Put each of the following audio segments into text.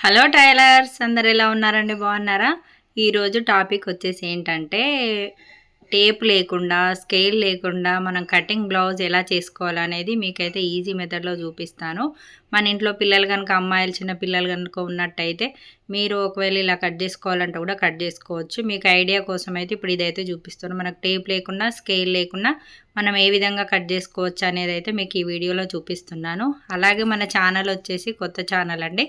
Hello tailors అందరు ఎలా ఉన్నారండి? బాగున్నారా? ఈరోజు టాపిక్ వచ్చేసి ఏంటంటే టేప్ లేకుండా స్కేల్ లేకుండా మనం కటింగ్ బ్లౌజ్ ఎలా చేసుకోవాలనేది మీకైతే ఈజీ మెథడ్లో చూపిస్తాను. మన ఇంట్లో పిల్లలు కనుక అమ్మాయిలు చిన్న పిల్లలు కనుక ఉన్నట్టయితే మీరు ఒకవేళ ఇలా కట్ చేసుకోవాలంటే కూడా కట్ చేసుకోవచ్చు. మీకు ఐడియా కోసం అయితే ఇప్పుడు ఇదైతే చూపిస్తాను మనకు టేప్ లేకుండా స్కేల్ లేకుండా మనం ఏ విధంగా కట్ చేసుకోవచ్చు అనేది అయితే మీకు ఈ వీడియోలో చూపిస్తున్నాను. అలాగే మన ఛానల్ వచ్చేసి కొత్త ఛానల్ అండి.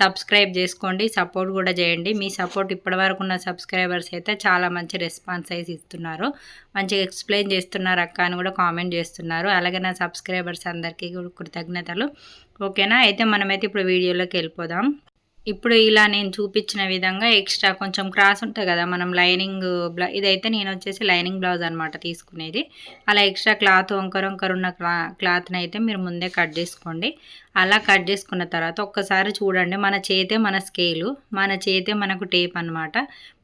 సబ్స్క్రైబ్ చేసుకోండి. సపోర్ట్ కూడా చేయండి. మీ సపోర్ట్ ఇప్పటివరకు ఉన్న సబ్స్క్రైబర్స్ అయితే చాలా మంచి రెస్పాన్స్ అయితే ఇస్తున్నారు. మంచిగా ఎక్స్ప్లెయిన్ చేస్తున్నారు అక్క అని కూడా కామెంట్ చేస్తున్నారు. అలాగే నా సబ్స్క్రైబర్స్ అందరికీ కృతజ్ఞతలు. ఓకేనా? అయితే మనమైతే ఇప్పుడు వీడియోలోకి వెళ్ళిపోదాం. ఇప్పుడు ఇలా నేను చూపించిన విధంగా ఎక్స్ట్రా కొంచెం క్రాస్ ఉంటుంది కదా మనం లైనింగ్ బ్లౌ ఇదైతే నేను వచ్చేసి లైనింగ్ బ్లౌజ్ అనమాట తీసుకునేది. అలా ఎక్స్ట్రా క్లాత్ వంకర వంకర ఉన్న క్లాత్ని అయితే మీరు ముందే కట్ చేసుకోండి. అలా కట్ చేసుకున్న తర్వాత ఒక్కసారి చూడండి మన చేతే మన స్కేలు మన చేతే మనకు టేప్ అనమాట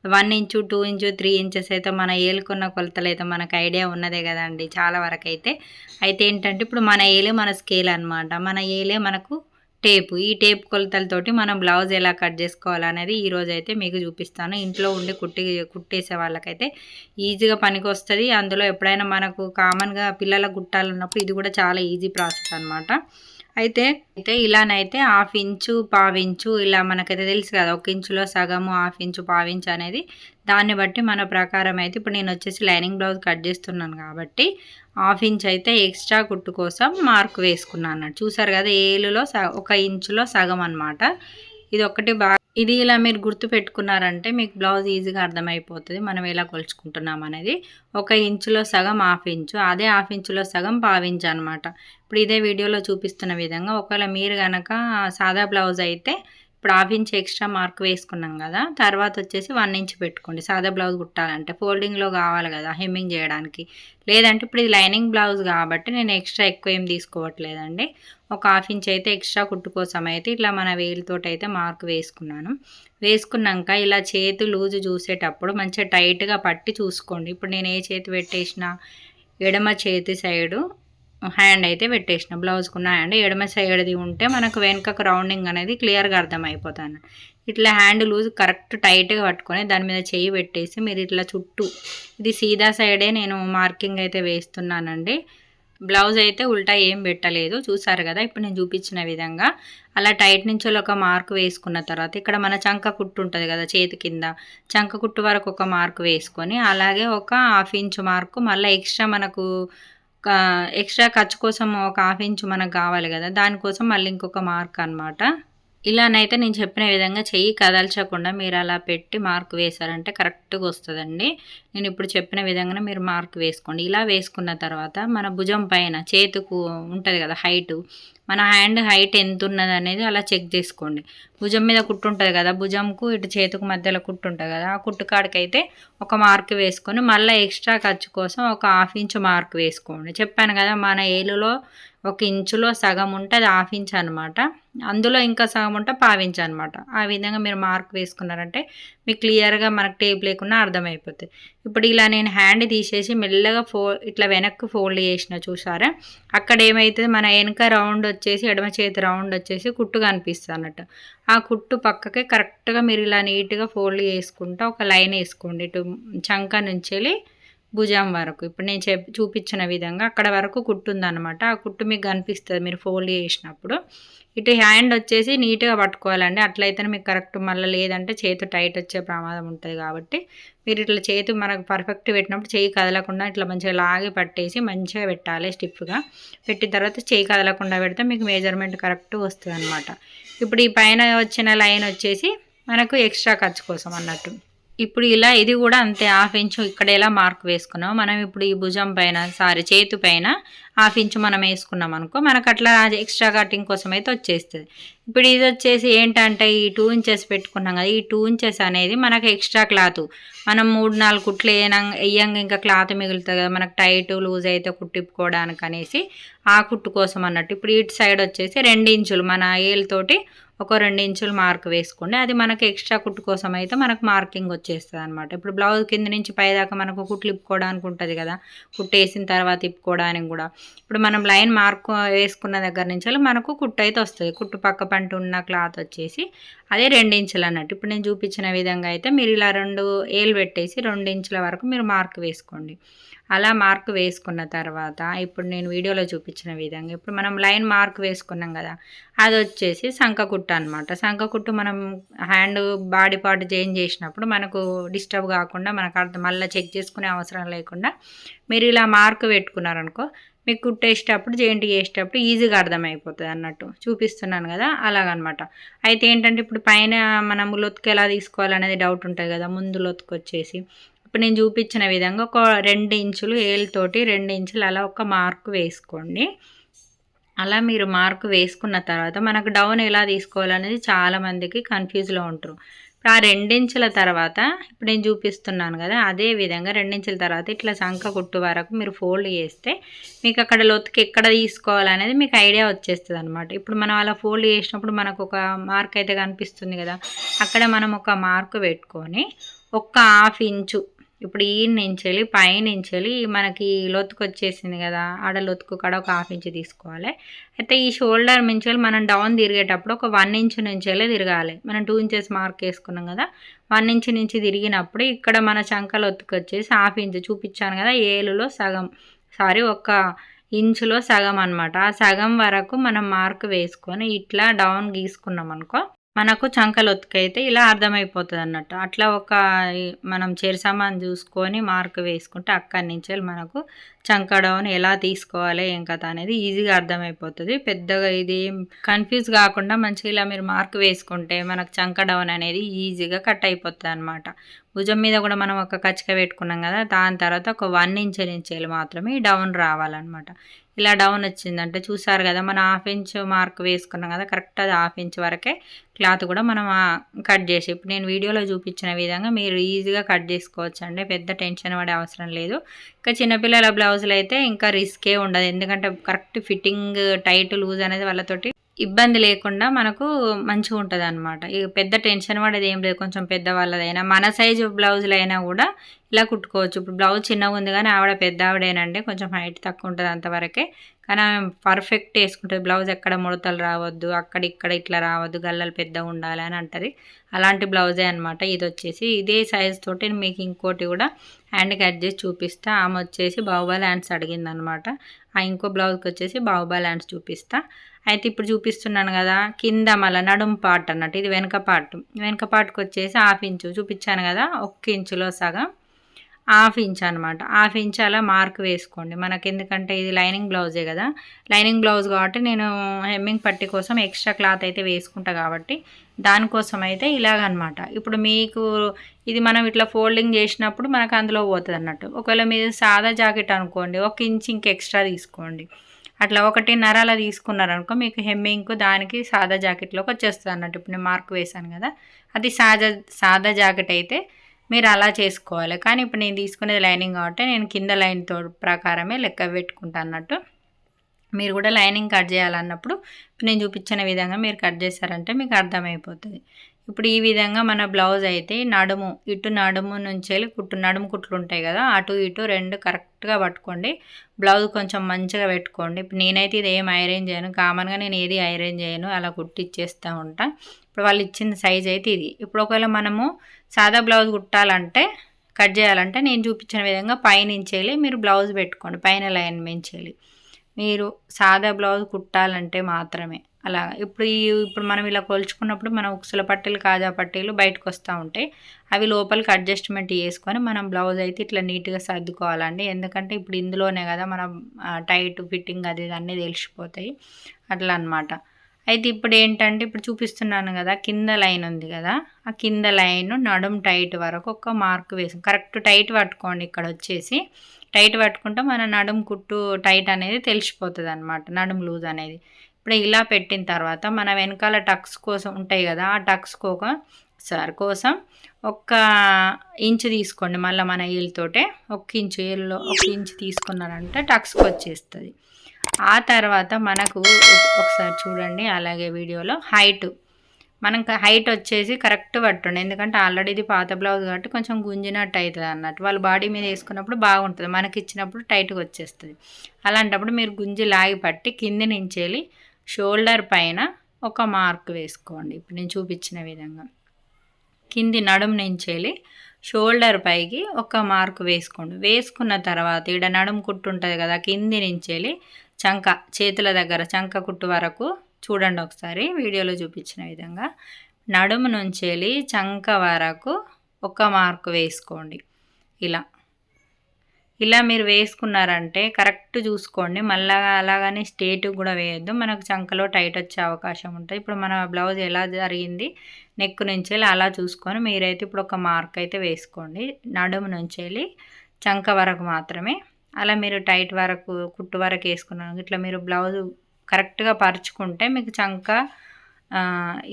one inch two inch three inches అయితే మన ఏలుకున్న కొలతలు అయితే మనకు ఐడియా ఉన్నదే కదండి చాలా వరకు అయితే అయితే ఏంటంటే ఇప్పుడు మన ఏలే మన స్కేల్ అనమాట మన ఏలే మనకు టేపు. ఈ టేప్ కొలతలతోటి మనం బ్లౌజ్ ఎలా కట్ చేసుకోవాలనేది ఈరోజు అయితే మీకు చూపిస్తాను. ఇంట్లో ఉండి కుట్టి కుట్టేసే వాళ్ళకైతే ఈజీగా పనికి వస్తుంది అందులో ఎప్పుడైనా మనకు కామన్గా పిల్లల కుట్టాలన్నప్పుడు ఇది కూడా చాలా ఈజీ ప్రాసెస్ అనమాట అయితే అయితే ఇలానైతే హాఫ్ ఇంచు పావించు ఇలా మనకైతే తెలుసు కదా ఒక ఇంచులో సగము హాఫ్ ఇంచు పావించు అనేది దాన్ని బట్టి మన ప్రకారం అయితే ఇప్పుడు నేను వచ్చేసి లైనింగ్ బ్లౌజ్ కట్ చేస్తున్నాను కాబట్టి హాఫ్ ఇంచ్ అయితే ఎక్స్ట్రా కుట్టు కోసం మార్క్ వేసుకున్నాను. అన్నట్టు చూసారు కదా ఏలులో ఒక ఇంచులో సగం అనమాట ఇది ఒకటి బాగా ఇది ఇలా మీరు గుర్తు పెట్టుకున్నారంటే మీకు బ్లౌజ్ ఈజీగా అర్థమైపోతుంది. మనం ఎలా కొలుచుకుంటున్నాం అనేది. ఒక ఇంచులో సగం హాఫ్ ఇంచు అదే హాఫ్ ఇంచులో సగం పావించు అనమాట ఇప్పుడు ఇదే వీడియోలో చూపిస్తున్న విధంగా ఒకవేళ మీరు కనుక సాదా బ్లౌజ్ అయితే ఇప్పుడు హాఫ్ ఇంచ్ ఎక్స్ట్రా మార్క్ వేసుకున్నాం కదా తర్వాత వచ్చేసి వన్ ఇంచ్ పెట్టుకోండి. సాదా బ్లౌజ్ కుట్టాలంటే ఫోల్డింగ్లో కావాలి కదా హెమ్మింగ్ చేయడానికి. లేదంటే ఇప్పుడు ఇది లైనింగ్ బ్లౌజ్ కాబట్టి నేను ఎక్స్ట్రా ఎక్కువ ఏం తీసుకోవట్లేదండి. ఒక హాఫ్ ఇంచ్ అయితే ఎక్స్ట్రా కుట్టు కోసం అయితే ఇట్లా మన వేలుతో అయితే మార్క్ వేసుకున్నాను. వేసుకున్నాక ఇలా చేతి లూజు చూసేటప్పుడు మంచిగా టైట్గా పట్టి చూసుకోండి. ఇప్పుడు నేను ఏ చేతి పెట్టేసిన ఎడమ చేతి సైడు హ్యాండ్ అయితే పెట్టేసిన బ్లౌజ్కున్న హ్యాండ్. ఎడమ సైడ్ది ఉంటే మనకు వెనుకకు రౌండింగ్ అనేది క్లియర్గా అర్థమైపోతాను. ఇట్లా హ్యాండ్ లూజ్ కరెక్ట్ టైట్గా పట్టుకొని దాని మీద చేయి పెట్టేసి మీరు ఇట్లా చుట్టూ ఇది సీదా సైడే నేను మార్కింగ్ అయితే వేస్తున్నానండి. బ్లౌజ్ అయితే ఉల్టా ఏం పెట్టలేదు చూసారు కదా? ఇప్పుడు నేను చూపించిన విధంగా. అలా టైట్ నుంచి ఒక మార్క్ వేసుకున్న తర్వాత ఇక్కడ మన చంక కుట్టు ఉంటుంది కదా చేతి కింద చంక కుట్టు వరకు ఒక మార్క్ వేసుకొని అలాగే ఒక హాఫ్ ఇంచ్ మార్కు మళ్ళీ ఎక్స్ట్రా మనకు ఎక్స్ట్రా ఖర్చు కోసం ఒక హాఫ్ ఇంచ్ మనకు కావాలి కదా దానికోసం మళ్ళీ ఇంకొక మార్క్ అనమాట ఇలానైతే నేను చెప్పిన విధంగా చెయ్యి కదల్చకుండా మీరు అలా పెట్టి మార్క్ వేశారంటే కరెక్ట్గా వస్తుందండి. నేను ఇప్పుడు చెప్పిన విధంగానే మీరు మార్క్ వేసుకోండి. ఇలా వేసుకున్న తర్వాత మన భుజం పైన చేతుకు ఉంటుంది కదా హైటు మన హ్యాండ్ హైట్ ఎంత ఉన్నది అనేది అలా చెక్ చేసుకోండి. భుజం మీద కుట్టు ఉంటుంది కదా భుజంకు ఇటు చేతుకు మధ్యలో కుట్టు ఉంటుంది కదా ఆ కుట్టు కాడికైతే ఒక మార్క్ వేసుకొని మళ్ళీ ఎక్స్ట్రా ఖర్చు కోసం ఒక హాఫ్ ఇంచ్ మార్క్ వేసుకోండి. చెప్పాను కదా మన ఏలులో ఒక ఇంచులో సగం ఉంటే అది హాఫ్ ఇంచ్ అనమాట అందులో ఇంకా సగం ఉంటే పావించ్ అనమాట ఆ విధంగా మీరు మార్క్ వేసుకున్నారంటే మీకు క్లియర్గా మనకు టేప్ లేకుండా అర్థమైపోతుంది ఇప్పుడు ఇలా నేను హ్యాండ్ తీసేసి మెల్లగా ఫో ఇట్లా వెనక్కి ఫోల్డ్ చేసిన చూసారా? అక్కడ ఏమవుతుంది మన వెనక రౌండ్ వచ్చేసి ఎడమ చేతి రౌండ్ వచ్చేసి కుట్టు కనిపిస్తుంది అన్నట్టు. ఆ కుట్టు పక్కకే కరెక్ట్గా మీరు ఇలా నీట్గా ఫోల్డ్ చేసుకుంటూ ఒక లైన్ వేసుకోండి. ఇటు చంక నుంచి భుజం వరకు. ఇప్పుడు నేను చెప్ చూపించిన విధంగా అక్కడ వరకు కుట్టుందనమాట ఆ కుట్టు మీకు కనిపిస్తుంది మీరు ఫోల్డ్ చేసినప్పుడు. ఇటు హ్యాండ్ వచ్చేసి నీట్గా పట్టుకోవాలండి. అట్లయితేనే మీకు కరెక్ట్ మళ్ళీ లేదంటే చేతి టైట్ వచ్చే ప్రమాదం ఉంటుంది కాబట్టి. మీరు ఇట్లా చేతి మనకు పర్ఫెక్ట్ పెట్టినప్పుడు చేయి కదలకుండా ఇట్లా మంచిగా లాగి పట్టేసి మంచిగా పెట్టాలి స్టిఫ్గా. పెట్టిన తర్వాత చేయి కదలకుండా పెడితే మీకు మెజర్మెంట్ కరెక్ట్ వస్తుంది అనమాట ఇప్పుడు ఈ పైన వచ్చిన లైన్ వచ్చేసి మనకు ఎక్స్ట్రా ఖర్చు కోసం అన్నట్టు. ఇప్పుడు ఇలా ఇది కూడా అంతే హాఫ్ ఇంచు ఇక్కడ ఎలా మార్క్ వేసుకున్నాం మనం ఇప్పుడు ఈ భుజం పైన సారీ చేతు పైన హాఫ్ ఇంచు మనం వేసుకున్నాం అనుకో మనకు అట్లా ఎక్స్ట్రా కటింగ్ కోసం అయితే వచ్చేస్తుంది. ఇప్పుడు ఇది వచ్చేసి ఏంటంటే ఈ టూ ఇంచెస్ పెట్టుకున్నాం కదా ఈ టూ ఇంచెస్ అనేది మనకు ఎక్స్ట్రా క్లాత్. మనం మూడు నాలుగు కుట్లు వేయంగా ఇంకా క్లాత్ మిగులుతుంది కదా మనకు టైట్ లూజ్ అయితే కుట్టిప్పుకోవడానికి అనేసి ఆ కుట్టు కోసం అన్నట్టు. ఇప్పుడు ఇటు సైడ్ వచ్చేసి రెండు ఇంచులు మన ఏళ్ళతోటి ఒక రెండు ఇంచులు మార్క్ వేసుకోండి. అది మనకి ఎక్స్ట్రా కుట్టు కోసం అయితే మనకు మార్కింగ్ వచ్చేస్తుంది అనమాట ఇప్పుడు బ్లౌజ్ కింద నుంచి పైదాకా మనకు కుట్లు ఇప్పుకోవడానికి ఉంటుంది కదా. కుట్టు వేసిన తర్వాత ఇప్పుకోవడానికి కూడా. ఇప్పుడు మనం లైన్ మార్క్ వేసుకున్న దగ్గర నుంచి మనకు కుట్టు అయితే వస్తుంది. కుట్టు పక్క పంట ఉన్న క్లాత్ వచ్చేసి అదే రెండు ఇంచులు అన్నట్టు. ఇప్పుడు నేను చూపించిన విధంగా అయితే మీరు ఇలా రెండు ఏలు పెట్టేసి రెండు ఇంచుల వరకు మీరు మార్క్ వేసుకోండి. అలా మార్క్ వేసుకున్న తర్వాత ఇప్పుడు నేను వీడియోలో చూపించిన విధంగా ఇప్పుడు మనం లైన్ మార్క్ వేసుకున్నాం కదా అది వచ్చేసి సంఖకుట్టు అనమాట సంఖకుట్టు మనం హ్యాండ్ బాడీ పార్ట్ చేంజ్ చేసినప్పుడు మనకు డిస్టర్బ్ కాకుండా మనకు అర్థం మళ్ళీ చెక్ చేసుకునే అవసరం లేకుండా మీరు ఇలా మార్క్ పెట్టుకున్నారనుకో మీకు కుట్టేసేటప్పుడు జెయింట్ చేసేటప్పుడు ఈజీగా అర్థమైపోతుంది అన్నట్టు. చూపిస్తున్నాను కదా అలాగనమాట. అయితే ఏంటంటే ఇప్పుడు పైన మనం లొత్తుకు ఎలా తీసుకోవాలనేది డౌట్ ఉంటుంది కదా ముందు లొత్తుకు వచ్చేసి. ఇప్పుడు నేను చూపించిన విధంగా ఒక రెండు ఇంచులు ఏళ్ళతోటి రెండు ఇంచులు అలా ఒక మార్క్ వేసుకోండి. అలా మీరు మార్క్ వేసుకున్న తర్వాత మనకు డౌన్ ఎలా తీసుకోవాలనేది చాలామందికి కన్ఫ్యూజ్లో ఉంటారు. ఇప్పుడు ఆ రెండించుల తర్వాత ఇప్పుడు నేను చూపిస్తున్నాను కదా అదే విధంగా రెండించుల తర్వాత ఇట్లా సంఖ కుట్టు వరకు మీరు ఫోల్డ్ చేస్తే మీకు అక్కడ లొత్తుకి ఎక్కడ తీసుకోవాలనేది మీకు ఐడియా వచ్చేస్తుంది అనమాట ఇప్పుడు మనం అలా ఫోల్డ్ చేసినప్పుడు మనకు ఒక మార్క్ అయితే కనిపిస్తుంది కదా అక్కడ మనం ఒక మార్క్ పెట్టుకొని ఒక్క హాఫ్ ఇంచు ఇప్పుడు ఈ నుంచి వెళ్ళి పైనుంచి వెళ్ళి మనకి లొత్తుకు వచ్చేసింది కదా ఆడ లొత్తుకు కాడ ఒక హాఫ్ ఇంచ్ తీసుకోవాలి. అయితే ఈ షోల్డర్ నుంచి వెళ్ళి మనం డౌన్ తిరిగేటప్పుడు ఒక వన్ ఇంచ్ నుంచి వెళ్ళి తిరగాలి. మనం టూ ఇంచెస్ మార్క్ వేసుకున్నాం కదా వన్ ఇంచ్ నుంచి తిరిగినప్పుడు ఇక్కడ మన చంకలు ఒత్తుకు వచ్చేసి హాఫ్ ఇంచ్ చూపించాను కదా ఏలులో సగం సారీ ఒక ఇంచులో సగం అనమాట ఆ సగం వరకు మనం మార్క్ వేసుకొని ఇట్లా డౌన్ గీసుకున్నాం అనుకో మనకు చంకలొత్తుకైతే ఇలా అర్థమైపోతుంది అన్నట్టు అట్లా ఒక మనం చెరసామాన్ చూసుకొని మార్క్ వేసుకుంటే అక్కడి నుంచి మనకు చంక డౌన్ ఎలా తీసుకోవాలి ఏం కథ అనేది ఈజీగా అర్థమైపోతుంది. పెద్దగా ఇది కన్ఫ్యూజ్ కాకుండా మంచిగా ఇలా మీరు మార్క్ వేసుకుంటే మనకు చంక డౌన్ అనేది ఈజీగా కట్ అయిపోతుంది అనమాట భుజం మీద కూడా మనం ఒక కచ్చిక పెట్టుకున్నాం కదా దాని తర్వాత ఒక వన్ ఇంచ్ నుంచి మాత్రమే డౌన్ రావాలన్నమాట. ఇలా డౌన్ వచ్చిందంటే చూసారు కదా మనం హాఫ్ ఇంచ్ మార్క్ వేసుకున్నాం కదా కరెక్ట్ అది హాఫ్ ఇంచ్ వరకే క్లాత్ కూడా మనం కట్ చేసి ఇప్పుడు నేను వీడియోలో చూపించిన విధంగా మీరు ఈజీగా కట్ చేసుకోవచ్చు అండి పెద్ద టెన్షన్ పడే అవసరం లేదు. ఇంకా చిన్నపిల్లల బ్లౌజులు అయితే ఇంకా రిస్కే ఉండదు. ఎందుకంటే కరెక్ట్ ఫిట్టింగ్ టైట్ లూజ్ అనేది వాళ్ళతోటి ఇబ్బంది లేకుండా మనకు మంచిగా ఉంటుంది అనమాట ఇక పెద్ద టెన్షన్ పడేది ఏం లేదు. కొంచెం పెద్ద వాళ్ళదైనా మన సైజు బ్లౌజులు అయినా కూడా ఇలా కుట్టుకోవచ్చు. ఇప్పుడు బ్లౌజ్ చిన్నగా ఉంది కానీ ఆవిడ పెద్ద ఆవిడేనండి కొంచెం హైట్ తక్కువ ఉంటుంది అంతవరకే. కానీ ఆమె పర్ఫెక్ట్ వేసుకుంటుంది. బ్లౌజ్ ఎక్కడ ముడతలు రావద్దు అక్కడ ఇక్కడ ఇట్లా రావద్దు గల్లలు పెద్దగా ఉండాలి అని అంటుంది. అలాంటి బ్లౌజే అనమాట ఇది వచ్చేసి ఇదే సైజ్ తోటి మీకు ఇంకోటి కూడా హ్యాండ్ కట్ చేసి చూపిస్తా. ఆమె వచ్చేసి బాహుబలి హ్యాండ్స్ అడిగిందనమాట ఆ ఇంకో బ్లౌజ్కి వచ్చేసి బాహుబలి హ్యాండ్స్ చూపిస్తా. అయితే ఇప్పుడు చూపిస్తున్నాను కదా కింద మళ్ళీ నడుము పార్ట్ అన్నట్టు ఇది వెనక పార్ట్ వెనక పార్ట్కి వచ్చేసి హాఫ్ ఇంచు చూపించాను కదా ఒక్క ఇంచులో సగం. హాఫ్ ఇంచ్ అనమాట హాఫ్ ఇంచ్ అలా మార్క్ వేసుకోండి. మనకి ఎందుకంటే ఇది లైనింగ్ బ్లౌజే కదా. లైనింగ్ బ్లౌజ్ కాబట్టి నేను హెమ్మింగ్ పట్టి కోసం ఎక్స్ట్రా క్లాత్ అయితే వేసుకుంటా కాబట్టి దానికోసం అయితే ఇలాగనమాట. ఇప్పుడు మీకు ఇది మనం ఇట్లా ఫోల్డింగ్ చేసినప్పుడు మనకు అందులో పోతుంది అన్నట్టు ఒకవేళ మీరు సాదా జాకెట్ అనుకోండి ఒక ఇంచ్ ఇంక ఎక్స్ట్రా తీసుకోండి. అట్లా ఒకటిన్నర అలా తీసుకున్నారనుకో మీకు హెమ్మింగ్ దానికి సాదా జాకెట్లోకి వచ్చేస్తుంది అన్నట్టు ఇప్పుడు నేను మార్క్ వేశాను కదా. అది సాదా సాదా జాకెట్ అయితే మీరు అలా చేసుకోవాలి. కానీ ఇప్పుడు నేను తీసుకునేది లైనింగ్ కాబట్టి నేను కింద లైన్తో ప్రకారమే లెక్క పెట్టుకుంటా అన్నట్టు. మీరు కూడా లైనింగ్ కట్ చేయాలన్నప్పుడు నేను చూపించిన విధంగా మీరు కట్ చేశారంటే మీకు అర్థమైపోతుంది. ఇప్పుడు ఈ విధంగా మన బ్లౌజ్ అయితే నడుము ఇటు నడుము నుంచి వెళ్ళి కుట్టు నడుము కుట్లు ఉంటాయి కదా అటు ఇటు రెండు కరెక్ట్గా పట్టుకోండి. బ్లౌజ్ కొంచెం మంచిగా పెట్టుకోండి. ఇప్పుడు నేనైతే ఇది ఏం ఐరేంజ్ చేయను. కామన్గా నేను ఏది ఐరేంజ్ చేయను. అలా కుట్టిచ్చేస్తూ ఉంటాను ఉంటా. ఇప్పుడు వాళ్ళు ఇచ్చిన సైజ్ అయితే ఇది. ఇప్పుడు ఒకవేళ మనము సాదా బ్లౌజ్ కుట్టాలంటే కట్ చేయాలంటే నేను చూపించిన విధంగా పైనుంచేలి మీరు బ్లౌజ్ పెట్టుకోండి పైన లైన్ మించేలి మీరు సాదా బ్లౌజ్ కుట్టాలంటే మాత్రమే. అలా ఇప్పుడు ఈ ఇప్పుడు మనం ఇలా కొలుచుకున్నప్పుడు మనం ఉక్సుల పట్టీలు కాజా పట్టీలు బయటకు వస్తూ ఉంటాయి అవి లోపలికి అడ్జస్ట్మెంట్ చేసుకొని మనం బ్లౌజ్ అయితే ఇట్లా నీట్గా సర్దుకోవాలండి. ఎందుకంటే ఇప్పుడు ఇందులోనే కదా మనం టైట్ ఫిట్టింగ్ అది అన్నీ తెలిసిపోతాయి. అట్లా అనమాట అయితే ఇప్పుడు ఏంటంటే ఇప్పుడు చూపిస్తున్నాను కదా కింద లైన్ ఉంది కదా ఆ కింద లైన్ నడుం టైట్ వరకు ఒక మార్క్ వేసి. కరెక్ట్ టైట్ పట్టుకోండి ఇక్కడ వచ్చేసి. టైట్ పట్టుకుంటే మన నడుం కుట్టు టైట్ అనేది తెలిసిపోతుంది అనమాట నడుం లూజ్ అనేది. ఇప్పుడు ఇలా పెట్టిన తర్వాత మన వెనకాల టక్స్ కోసం ఉంటాయి కదా ఆ టక్స్ కోక సార్ కోసం ఒక్క ఇంచు తీసుకోండి. మళ్ళీ మన ఏళ్ళతోటే ఒక ఇంచు ఏళ్ళలో ఒక ఇంచు తీసుకున్నారంటే టక్స్కి వచ్చేస్తుంది. ఆ తర్వాత మనకు ఒకసారి చూడండి అలాగే వీడియోలో హైట్. మనం హైట్ వచ్చేసి కరెక్ట్ పట్టండి. ఎందుకంటే ఆల్రెడీ ఇది పాత బ్లౌజ్ కాబట్టి కొంచెం గుంజినట్టు అవుతుంది అన్నట్టు. వాళ్ళు బాడీ మీద వేసుకున్నప్పుడు బాగుంటుంది. మనకి ఇచ్చినప్పుడు టైట్గా వచ్చేస్తుంది. అలాంటప్పుడు మీరు గుంజి లాగి పట్టి కింది నుంచి వెళ్ళి షోల్డర్ పైన ఒక మార్క్ వేసుకోండి. ఇప్పుడు నేను చూపించిన విధంగా. కింది నడుము నుంచి వెళ్ళి షోల్డర్ పైకి ఒక మార్క్ వేసుకోండి. వేసుకున్న తర్వాత ఈడ నడుము కుట్టు ఉంటుంది కదా కింది నుంచి వెళ్ళి చంక చేతుల దగ్గర చంక కుట్టు వరకు చూడండి ఒకసారి. వీడియోలో చూపించిన విధంగా నడుము నుంచి వెళ్ళి చంక వరకు ఒక మార్క్ వేసుకోండి. ఇలా. ఇలా మీరు వేసుకున్నారంటే కరెక్ట్ చూసుకోండి. మళ్ళా అలాగని స్టేట్ కూడా వేయద్దు. మనకు చంకలో టైట్ వచ్చే అవకాశం ఉంటుంది. ఇప్పుడు మన బ్లౌజ్ ఎలా జరిగింది? నెక్ నుంచి వెళ్ళి అలా చూసుకొని మీరైతే ఇప్పుడు ఒక మార్క్ అయితే వేసుకోండి. నడుము నుంచి వెళ్ళి చంక వరకు మాత్రమే అలా మీరు టైట్ వరకు కుట్టు వరకు వేసుకున్నాను. ఇట్లా మీరు బ్లౌజ్ కరెక్ట్గా పరుచుకుంటే మీకు చంక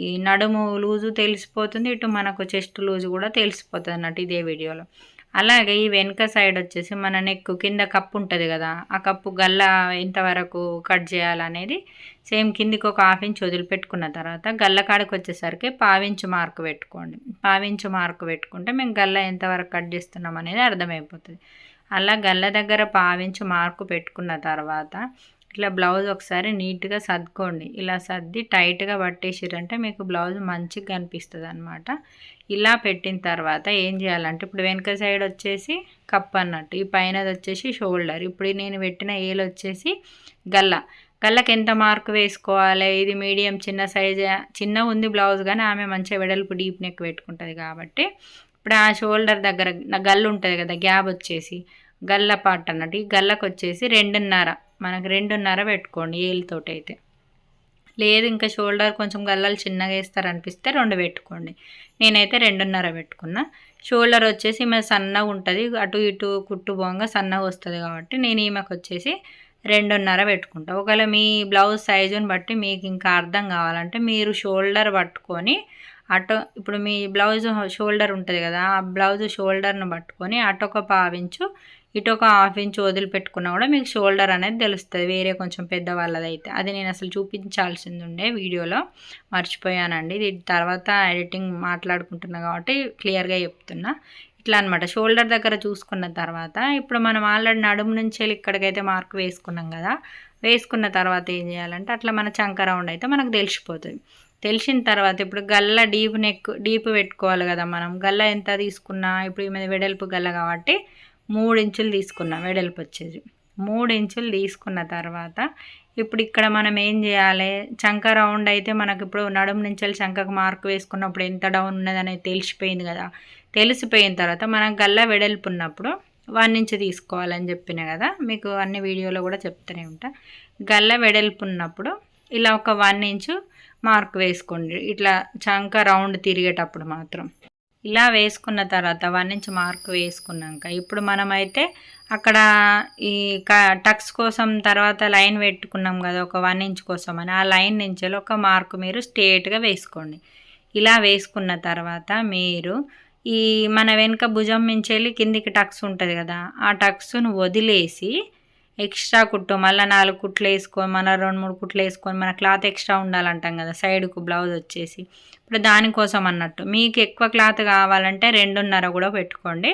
ఈ నడుము లూజు తెలిసిపోతుంది ఇటు మనకు చెస్ట్ లూజు కూడా తెలిసిపోతుంది అన్నట్టు ఇదే వీడియోలో. అలాగే ఈ వెనుక సైడ్ వచ్చేసి మన నెక్ కింద కప్పు ఉంటుంది కదా ఆ కప్పు గల్ల ఎంతవరకు కట్ చేయాలనేది సేమ్ కిందికి ఒక హాఫ్ ఇంచ్ వదిలిపెట్టుకున్న తర్వాత గల్ల కాడికి వచ్చేసరికి పావించు మార్క్ పెట్టుకోండి. పావించు మార్క్ పెట్టుకుంటే మేము గల్ల ఎంతవరకు కట్ చేస్తున్నాం అనేది అర్థమైపోతుంది. అలా గల్ల దగ్గర పావించి మార్కు పెట్టుకున్న తర్వాత ఇట్లా బ్లౌజ్ ఒకసారి నీట్గా సర్దుకోండి. ఇలా సర్ది టైట్గా పట్టేసిరంటే మీకు బ్లౌజ్ మంచిగా కనిపిస్తుంది అనమాట ఇలా పెట్టిన తర్వాత ఏం చేయాలంటే ఇప్పుడు వెనక సైడ్ వచ్చేసి కప్ అన్నట్టు ఈ పైనది వచ్చేసి షోల్డర్. ఇప్పుడు నేను పెట్టిన ఏలు వచ్చేసి గల్ల. గల్లకి ఎంత మార్క్ వేసుకోవాలి? ఇది మీడియం చిన్న సైజ్? చిన్న ఉంది బ్లౌజ్ కానీ ఆమె మంచిగా వెడల్పు డీప్ నెక్ పెట్టుకుంటుంది కాబట్టి ఇప్పుడు ఆ షోల్డర్ దగ్గర గల్లు ఉంటుంది కదా గ్యాప్ వచ్చేసి గల్ల పాట అన్నట్టు ఈ గల్లకు వచ్చేసి రెండున్నర మనకు రెండున్నర పెట్టుకోండి ఏళ్ళతోటి అయితే లేదు ఇంకా షోల్డర్ కొంచెం గల్లలు చిన్నగా వేస్తారనిపిస్తే రెండు పెట్టుకోండి. నేనైతే రెండున్నర పెట్టుకున్నా. షోల్డర్ వచ్చేసి ఈమె సన్నగా ఉంటుంది అటు ఇటు కుట్టు బొంగ సన్నగా వస్తుంది కాబట్టి నేను ఈమెకు వచ్చేసి రెండున్నర పెట్టుకుంటా. ఒకవేళ మీ బ్లౌజ్ సైజుని బట్టి మీకు ఇంకా అర్థం కావాలంటే మీరు షోల్డర్ పట్టుకొని అటో ఇప్పుడు మీ బ్లౌజ్ షోల్డర్ ఉంటుంది కదా ఆ బ్లౌజ్ షోల్డర్ను పట్టుకొని అటు ఒక పావించు ఇటు ఒక హాఫ్ ఇంచ్ వదిలిపెట్టుకున్నా కూడా మీకు షోల్డర్ అనేది తెలుస్తుంది వేరే కొంచెం పెద్ద వాళ్ళదైతే అది నేను అసలు చూపించాల్సింది ఉండే వీడియోలో మర్చిపోయానండి. ఇది తర్వాత ఎడిటింగ్ మాట్లాడుకుంటున్నా కాబట్టి క్లియర్గా చెప్తున్నా. ఇట్లా అనమాట షోల్డర్ దగ్గర చూసుకున్న తర్వాత ఇప్పుడు మనం ఆల్రెడీ నడుము నుంచి వెళ్ళి ఇక్కడికైతే మార్క్ వేసుకున్నాం కదా వేసుకున్న తర్వాత ఏం చేయాలంటే అట్లా మన చంక రౌండ్ అయితే మనకు తెలిసిపోతుంది. తెలిసిన తర్వాత ఇప్పుడు గల్ల డీప్ నెక్ డీప్ పెట్టుకోవాలి కదా మనం. గల్ల ఎంత తీసుకున్నా ఇప్పుడు ఈ మీద వెడల్పు గల్ల కాబట్టి మూడు ఇంచులు తీసుకున్నాం వెడల్పు వచ్చేసి. మూడు ఇంచులు తీసుకున్న తర్వాత ఇప్పుడు ఇక్కడ మనం ఏం చేయాలి? చంక రౌండ్ అయితే మనకి ఇప్పుడు నడుము నుంచి చంకకు మార్క్ వేసుకున్నప్పుడు ఎంత డౌన్ ఉన్నదనేది తెలిసిపోయింది కదా. తెలిసిపోయిన తర్వాత మనం గల్ల వెడల్పు ఉన్నప్పుడు వన్ ఇంచ్ తీసుకోవాలని చెప్పిన కదా. మీకు అన్ని వీడియోలో కూడా చెప్తూనే ఉంటా. గల్ల వెడల్పు ఉన్నప్పుడు ఇలా ఒక వన్ ఇంచు మార్క్ వేసుకోండి. ఇట్లా చంక రౌండ్ తిరిగేటప్పుడు మాత్రం. ఇలా వేసుకున్న తర్వాత వన్ ఇంచ్ మార్క్ వేసుకున్నాక ఇప్పుడు మనమైతే అక్కడ ఈ టక్స్ కోసం తర్వాత లైన్ పెట్టుకున్నాం కదా ఒక వన్ ఇంచ్ కోసం అని ఆ లైన్ నుంచి ఒక మార్క్ మీరు స్ట్రేట్గా వేసుకోండి. ఇలా వేసుకున్న తర్వాత మీరు ఈ మన వెనుక భుజం నుంచి వెళ్ళి కిందికి టక్స్ ఉంటుంది కదా ఆ టక్స్ను వదిలేసి ఎక్స్ట్రా కుట్టు మళ్ళీ నాలుగు కుట్లు వేసుకొని మన రెండు మూడు కుట్లు వేసుకొని మన క్లాత్ ఎక్స్ట్రా ఉండాలంటాం కదా సైడ్కు బ్లౌజ్ వచ్చేసి. ఇప్పుడు దానికోసం అన్నట్టు మీకు ఎక్కువ క్లాత్ కావాలంటే రెండున్నర కూడా పెట్టుకోండి.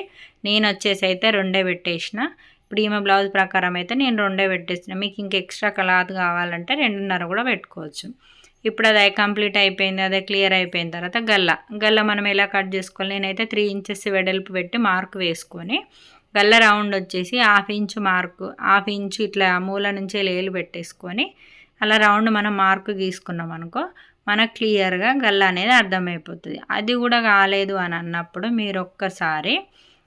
నేను వచ్చేసి అయితే రెండే పెట్టేసిన. ఇప్పుడు ఈమె బ్లౌజ్ ప్రకారం అయితే నేను రెండే పెట్టేసిన. మీకు ఇంక ఎక్స్ట్రా క్లాత్ కావాలంటే రెండున్నర కూడా పెట్టుకోవచ్చు. ఇప్పుడు అది కంప్లీట్ అయిపోయింది అదే క్లియర్ అయిపోయిన తర్వాత గల్ల. గల్ల మనం ఎలా కట్ చేసుకోవాలి? నేనైతే త్రీ ఇంచెస్ వెడల్పు పెట్టి మార్క్ వేసుకొని గల్ల రౌండ్ వచ్చేసి half inch mark half inch ఇట్లా మూల నుంచే లేలు పెట్టేసుకొని అలా రౌండ్ మనం మార్కు గీసుకున్నాం అనుకో మనకు క్లియర్గా గల్ల అనేది అర్థమైపోతుంది. అది కూడా కాలేదు అని అన్నప్పుడు మీరు ఒక్కసారి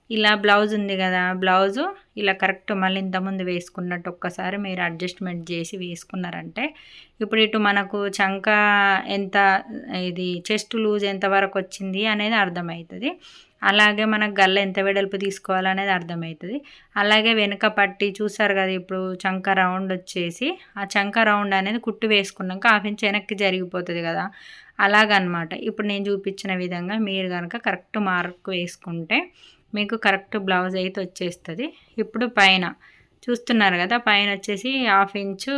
ఇలా బ్లౌజ్ ఉంది కదా బ్లౌజు ఇలా కరెక్ట్ మళ్ళీ ఇంతకుముందు వేసుకున్నట్టు ఒక్కసారి మీరు అడ్జస్ట్మెంట్ చేసి వేసుకున్నారంటే ఇప్పుడు ఇటు మనకు చంక ఎంత ఇది చెస్ట్ లూజ్ ఎంతవరకు వచ్చింది అనేది అర్థమవుతుంది. అలాగే మనకు గల్ల ఎంత వెడల్పు తీసుకోవాలనేది అర్థమవుతుంది. అలాగే వెనుక పట్టి చూసారు కదా ఇప్పుడు చంక రౌండ్ వచ్చేసి ఆ చంక రౌండ్ అనేది కుట్టు వేసుకున్నాక హాఫ్ ఇంచ్ వెనక్కి జరిగిపోతుంది కదా. అలాగనమాట. ఇప్పుడు నేను చూపించిన విధంగా మీరు కనుక కరెక్ట్ మార్క్ వేసుకుంటే మీకు కరెక్ట్ బ్లౌజ్ అయితే వచ్చేస్తుంది. ఇప్పుడు పైన చూస్తున్నారు కదా పైన వచ్చేసి హాఫ్ ఇంచు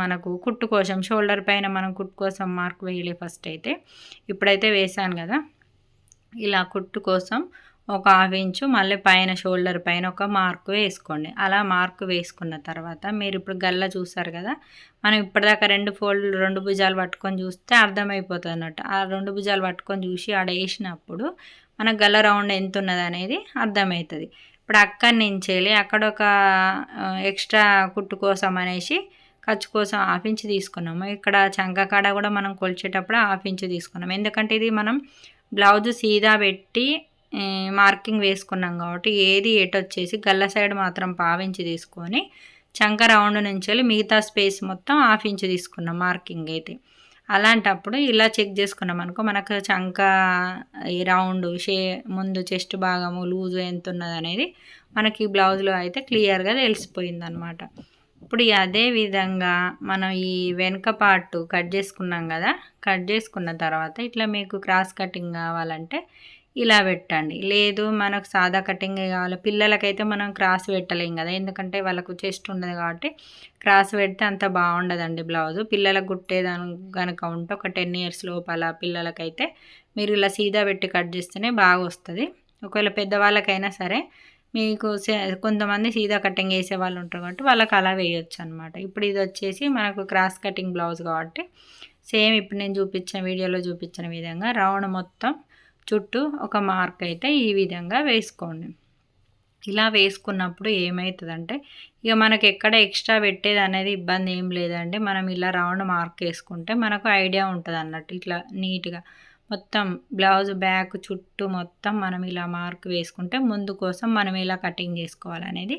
మనకు కుట్టు కోసం షోల్డర్ పైన మనం కుట్టు కోసం మార్క్ వేయలే ఫస్ట్ అయితే. ఇప్పుడైతే వేసాను కదా ఇలా కుట్టు కోసం ఒక హాఫ్ ఇంచు మళ్ళీ పైన షోల్డర్ పైన ఒక మార్క్ వేసుకోండి. అలా మార్క్ వేసుకున్న తర్వాత మీరు ఇప్పుడు గల్ల చూసారు కదా మనం ఇప్పటిదాకా రెండు ఫోల్డ్ రెండు భుజాలు పట్టుకొని చూస్తే అర్థమైపోతుంది అన్నట్టు ఆ రెండు భుజాలు పట్టుకొని చూసి ఆడ వేసినప్పుడు మనకు గల్ల రౌండ్ ఎంత ఉన్నది అనేది అర్థమవుతుంది ఇప్పుడు అక్కడి నుంచి వెళ్ళి అక్కడ ఒక ఎక్స్ట్రా కుట్టు కోసం అనేసి ఖర్చు కోసం హాఫ్ ఇంచ్ తీసుకున్నాము. ఇక్కడ చంక కాడ కూడా మనం కొలిచేటప్పుడు హాఫ్ ఇంచ్ తీసుకున్నాం ఎందుకంటే ఇది మనం బ్లౌజ్ సీదా పెట్టి మార్కింగ్ వేసుకున్నాం కాబట్టి ఏది ఎటు వచ్చేసి గల్ల సైడ్ మాత్రం పావించి తీసుకొని చంక రౌండ్ నుంచి వెళ్ళి మిగతా స్పేస్ మొత్తం హాఫ్ ఇంచ్ తీసుకున్నాం మార్కింగ్ అయితే. అలాంటప్పుడు ఇలా చెక్ చేసుకున్నాం అనుకో మనకు చంక ఈ రౌండ్ షే ముందు చెస్ట్ భాగము లూజు ఎంత ఉన్నది అనేది మనకి బ్లౌజ్లో అయితే క్లియర్గా తెలిసిపోయింది అనమాట ఇప్పుడు అదే విధంగా మనం ఈ వెనుక పార్ట్ కట్ చేసుకున్నాం కదా కట్ చేసుకున్న తర్వాత ఇట్లా మీకు క్రాస్ కటింగ్ కావాలంటే ఇలా పెట్టండి. లేదు మనకు సాదా కటింగ్ కావాలి. పిల్లలకైతే మనం క్రాస్ పెట్టలేం కదా. ఎందుకంటే వాళ్ళకు చెస్ట్ ఉండదు కాబట్టి క్రాస్ పెడితే అంత బాగుండదండి బ్లౌజ్. పిల్లలకు కుట్టేదాని కనుక ఉంటే ఒక టెన్ ఇయర్స్ లోపల పిల్లలకైతే మీరు ఇలా సీదా పెట్టి కట్ చేస్తేనే బాగా వస్తుంది. ఒకవేళ పెద్దవాళ్ళకైనా సరే మీకు కొంతమంది సీదా కటింగ్ వేసే వాళ్ళు ఉంటారు కాబట్టి వాళ్ళకి అలా వేయొచ్చు అనమాట ఇప్పుడు ఇది వచ్చేసి మనకు క్రాస్ కటింగ్ బ్లౌజ్ కాబట్టి సేమ్ ఇప్పుడు నేను చూపించిన వీడియోలో చూపించిన విధంగా రౌండ్ మొత్తం చుట్టూ ఒక మార్క్ అయితే ఈ విధంగా వేసుకోండి. ఇలా వేసుకున్నప్పుడు ఏమవుతుందంటే ఇక మనకు ఎక్కడ ఎక్స్ట్రా పెట్టేది అనేది ఇబ్బంది ఏం లేదండి. మనం ఇలా రౌండ్ మార్క్ వేసుకుంటే మనకు ఐడియా ఉంటుంది అన్నట్టు. ఇట్లా నీట్గా మొత్తం బ్లౌజ్ బ్యాక్ చుట్టూ మొత్తం మనం ఇలా మార్క్ వేసుకుంటే ముందు కోసం మనం ఇలా కటింగ్ చేసుకోవాలనేది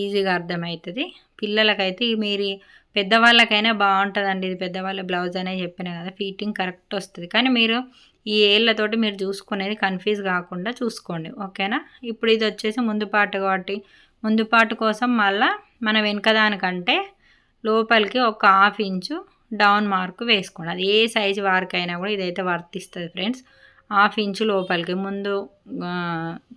ఈజీగా అర్థమవుతుంది. పిల్లలకైతే మీరు పెద్దవాళ్ళకైనా బాగుంటుందండి. ఇది పెద్దవాళ్ళ బ్లౌజ్ అనే చెప్పిన కదా ఫిట్టింగ్ కరెక్ట్ వస్తుంది. కానీ మీరు ఈ ఏళ్ళతోటి మీరు చూసుకునేది కన్ఫ్యూజ్ కాకుండా చూసుకోండి ఓకేనా? ఇప్పుడు ఇది వచ్చేసి ముందు పాటు కాబట్టి ముందు పాటు కోసం మళ్ళా మన వెనక దానికంటే లోపలికి ఒక హాఫ్ ఇంచు డౌన్ మార్క్ వేసుకోండి. అది ఏ సైజు వారికైనా కూడా ఇదైతే వర్తిస్తుంది ఫ్రెండ్స్ హాఫ్ ఇంచు లోపలికి ముందు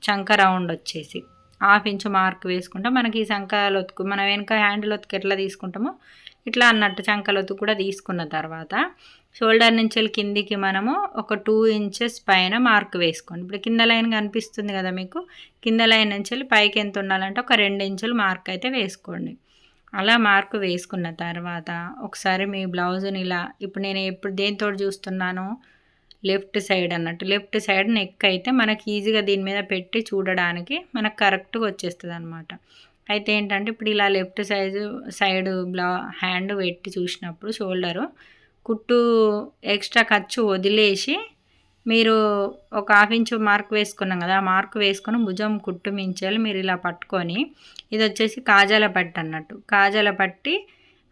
చంక రౌండ్ వచ్చేసి హాఫ్ ఇంచు మార్క్ వేసుకుంటే మనకి ఈ సంకలొత్తుకు మన వెనుక హ్యాండిల్ ఒత్తుకు ఎట్లా తీసుకుంటామో ఇట్లా అన్నట్టు చంకలొత్తు కూడా తీసుకున్న తర్వాత షోల్డర్ నుంచి కిందికి మనము ఒక టూ ఇంచెస్ పైన మార్క్ వేసుకోండి. ఇప్పుడు కింద లైన్ కనిపిస్తుంది కదా మీకు? కింద లైన్ నుంచి పైకి ఎంత ఉండాలంటే ఒక రెండు ఇంచులు మార్క్ అయితే వేసుకోండి. అలా మార్క్ వేసుకున్న తర్వాత ఒకసారి మీ బ్లౌజ్ని ఇలా ఇప్పుడు నేను ఎప్పుడు దేంతో చూస్తున్నాను? లెఫ్ట్ సైడ్ అన్నట్టు. లెఫ్ట్ సైడ్ నెక్ అయితే మనకి ఈజీగా దీని మీద పెట్టి చూడడానికి మనకు కరెక్ట్గా వచ్చేస్తుంది అనమాట అయితే ఏంటంటే ఇప్పుడు ఇలా లెఫ్ట్ సైజు సైడ్ బ్లా హ్యాండ్ పెట్టి చూసినప్పుడు షోల్డరు కుట్టు ఎక్స్ట్రా ఖర్చు వదిలేసి మీరు ఒక హాఫ్ ఇంచు మార్క్ వేసుకున్నాం కదా ఆ మార్క్ వేసుకుని భుజం కుట్టు మించాలి మీరు ఇలా పట్టుకొని. ఇది వచ్చేసి కాజాల పట్టి అన్నట్టు. కాజాల పట్టి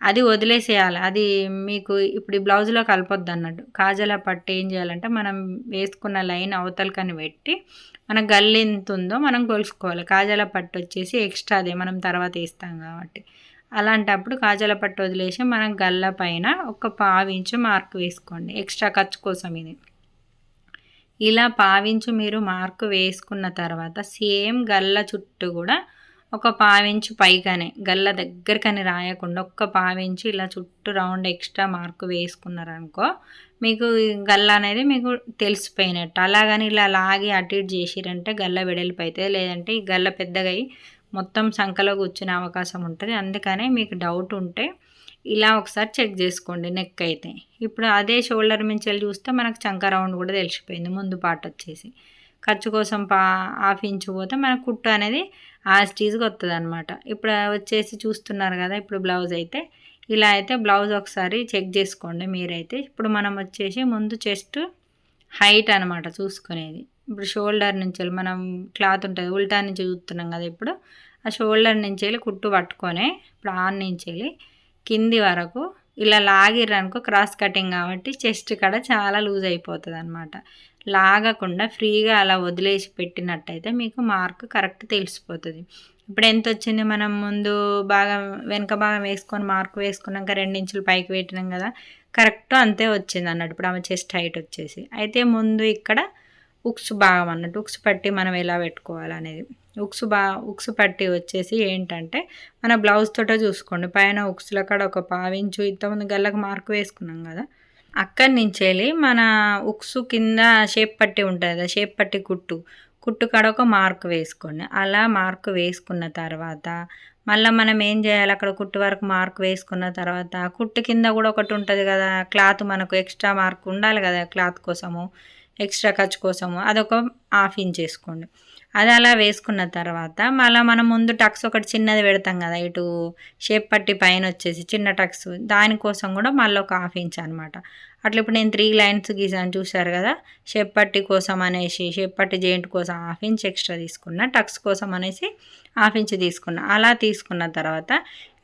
అది వదిలేసేయాలి. అది మీకు ఇప్పుడు ఈ బ్లౌజ్లో కలపొద్దు అన్నట్టు. కాజాల పట్టు ఏం చేయాలంటే మనం వేసుకున్న లైన్ అవతలకని పెట్టి మన గల్లి ఎంత ఉందో మనం కొలుసుకోవాలి. కాజాల పట్టు వచ్చేసి ఎక్స్ట్రా అదే మనం తర్వాత వేస్తాం కాబట్టి. అలాంటప్పుడు కాజల పట్టు వదిలేసి మనం గల్ల పైన ఒక పావించు మార్క్ వేసుకోండి. ఎక్స్ట్రా ఖర్చు కోసం ఇది. ఇలా పావించు మీరు మార్క్ వేసుకున్న తర్వాత సేమ్ గల్ల చుట్టూ కూడా ఒక పావించు పైగానే గల్ల దగ్గరకని రాయకుండా ఒక్క పావించు ఇలా చుట్టూ రౌండ్ ఎక్స్ట్రా మార్క్ వేసుకున్నారనుకో మీకు గల్ల అనేది మీకు తెలిసిపోయినట్టు. అలాగని ఇలా లాగి అటు ఇటు చేసిరంటే గల్ల వెడల్పు అవుతుంది లేదంటే ఈ గల్ల పెద్దగా మొత్తం సంఖలో కూర్చునే అవకాశం ఉంటుంది. అందుకనే మీకు డౌట్ ఉంటే ఇలా ఒకసారి చెక్ చేసుకోండి నెక్ అయితే. ఇప్పుడు అదే షోల్డర్ నుంచి వెళ్ళి చూస్తే మనకు చంక రౌండ్ కూడా తెలిసిపోయింది ముందు పాట వచ్చేసి. ఖర్చు కోసం పా హాఫ్ ఇంచు పోతే మన కుట్టు అనేది ఆ వస్తుంది అనమాట ఇప్పుడు వచ్చేసి చూస్తున్నారు కదా ఇప్పుడు బ్లౌజ్ అయితే. ఇలా అయితే బ్లౌజ్ ఒకసారి చెక్ చేసుకోండి మీరైతే. ఇప్పుడు మనం వచ్చేసి ముందు చెస్ట్ హైట్ అనమాట చూసుకునేది. ఇప్పుడు షోల్డర్ నుంచి వెళ్ళి మనం క్లాత్ ఉంటుంది ఉల్టా నుంచి చూస్తున్నాం కదా ఇప్పుడు ఆ షోల్డర్ నుంచి వెళ్ళి కుట్టు పట్టుకొని ఇప్పుడు ఆన్ నుంచి వెళ్ళి కింది వరకు ఇలా లాగిర్రనుకో క్రాస్ కటింగ్ కాబట్టి చెస్ట్ కడ చాలా లూజ్ అయిపోతుంది అనమాట లాగకుండా ఫ్రీగా అలా వదిలేసి పెట్టినట్టయితే మీకు మార్క్ కరెక్ట్ తెలిసిపోతుంది. ఇప్పుడు ఎంత వచ్చింది మనం ముందు బాగా వెనక భాగం వేసుకొని మార్క్ వేసుకున్నాక రెండు ఇంచులు పైకి పెట్టినాం కదా కరెక్ట్ అంతే వచ్చింది అన్నట్టు ఇప్పుడు ఆమె చెస్ట్ హైట్ వచ్చేసి. అయితే ముందు ఇక్కడ ఉక్స్ భాగం అన్నట్టు ఉక్స్ పట్టి మనం ఎలా పెట్టుకోవాలనేది. ఉక్సు బా ఉక్సు పట్టి వచ్చేసి ఏంటంటే మన బ్లౌజ్ తోట చూసుకోండి. పైన ఉక్సుల కాడ ఒక పావించు ఇంతకుముందు గల్లకు మార్క్ వేసుకున్నాం కదా. అక్కడి నుంచి వెళ్ళి మన ఉక్సు కింద షేప్ పట్టి ఉంటుంది కదా షేప్ పట్టి కుట్టు. కుట్టు కాడ ఒక మార్క్ వేసుకోండి. అలా మార్క్ వేసుకున్న తర్వాత మళ్ళీ మనం ఏం చేయాలి? అక్కడ కుట్టు వరకు మార్క్ వేసుకున్న తర్వాత కుట్టు కింద కూడా ఒకటి ఉంటుంది కదా క్లాత్ మనకు ఎక్స్ట్రా మార్క్ ఉండాలి కదా క్లాత్ కోసము. ఎక్స్ట్రా ఖర్చు కోసము అదొక హాఫ్ ఇంచ్ వేసుకోండి. అది అలా వేసుకున్న తర్వాత మళ్ళీ మనం ముందు టక్స్ ఒకటి చిన్నది పెడతాం కదా ఇటు షేప్ పట్టి పైన వచ్చేసి చిన్న టక్స్ దానికోసం కూడా మళ్ళీ ఒక హాఫ్ ఇంచ్ అనమాట అట్లా ఇప్పుడు నేను త్రీ లైన్స్ గీసాను చూసారు కదా షేప్ పట్టి కోసం అనేసి షేప్ పట్టి జాయింట్ కోసం హాఫ్ ఇంచ్ ఎక్స్ట్రా తీసుకున్న టక్స్ కోసం అనేసి హాఫ్ ఇంచ్ తీసుకున్నా. అలా తీసుకున్న తర్వాత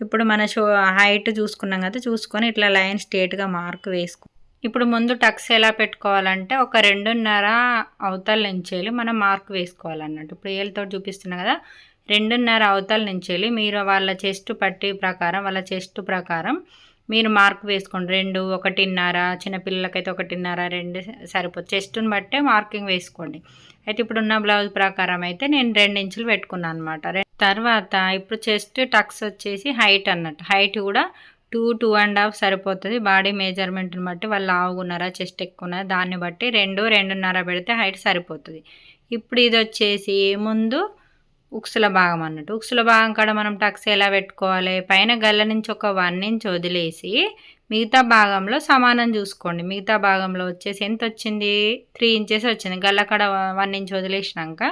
ఇప్పుడు మన షో హైట్ చూసుకున్నాం కదా చూసుకొని ఇట్లా లైన్ స్ట్రేట్గా మార్క్ వేసుకో ఇప్పుడు ముందు టక్స్ ఎలా పెట్టుకోవాలంటే ఒక రెండున్నర అవతల నుంచి వెళ్ళి మనం మార్క్ వేసుకోవాలన్నట్టు. ఇప్పుడు ఏళ్ళతో చూపిస్తున్నా కదా రెండున్నర అవతల నుంచి వెళ్ళి మీరు వాళ్ళ చెస్ట్ పట్టి ప్రకారం వాళ్ళ చెస్ట్ ప్రకారం మీరు మార్క్ వేసుకోండి. రెండు ఒకటిన్నర చిన్నపిల్లలకైతే ఒకటిన్నర రెండు సరిపోతుంది చెస్ట్ని బట్టే మార్కింగ్ వేసుకోండి. అయితే ఇప్పుడు ఉన్న బ్లౌజ్ ప్రకారం అయితే నేను రెండు ఇంచులు పెట్టుకున్నాను అనమాట తర్వాత ఇప్పుడు చెస్ట్ టక్స్ వచ్చేసి హైట్ అన్నట్టు. హైట్ కూడా టూ టూ అండ్ హాఫ్ సరిపోతుంది. బాడీ మెజర్మెంట్ని బట్టి వాళ్ళు లావుగున్నారా చెస్ట్ ఎక్కువ ఉన్నారా దాన్ని బట్టి రెండు రెండున్నర పెడితే హైట్ సరిపోతుంది. ఇప్పుడు ఇది వచ్చేసి ముందు ఉక్సుల భాగం అన్నట్టు. ఉక్సుల భాగం కాడ మనం టక్స్ ఎలా పెట్టుకోవాలి? పైన గల్ల నుంచి ఒక వన్ ఇంచ్ వదిలేసి మిగతా భాగంలో సమానం చూసుకోండి. మిగతా భాగంలో వచ్చేసి ఎంత వచ్చింది? త్రీ ఇంచెస్ వచ్చింది. గల్ల కాడ వన్ ఇంచ్ వదిలేసినాక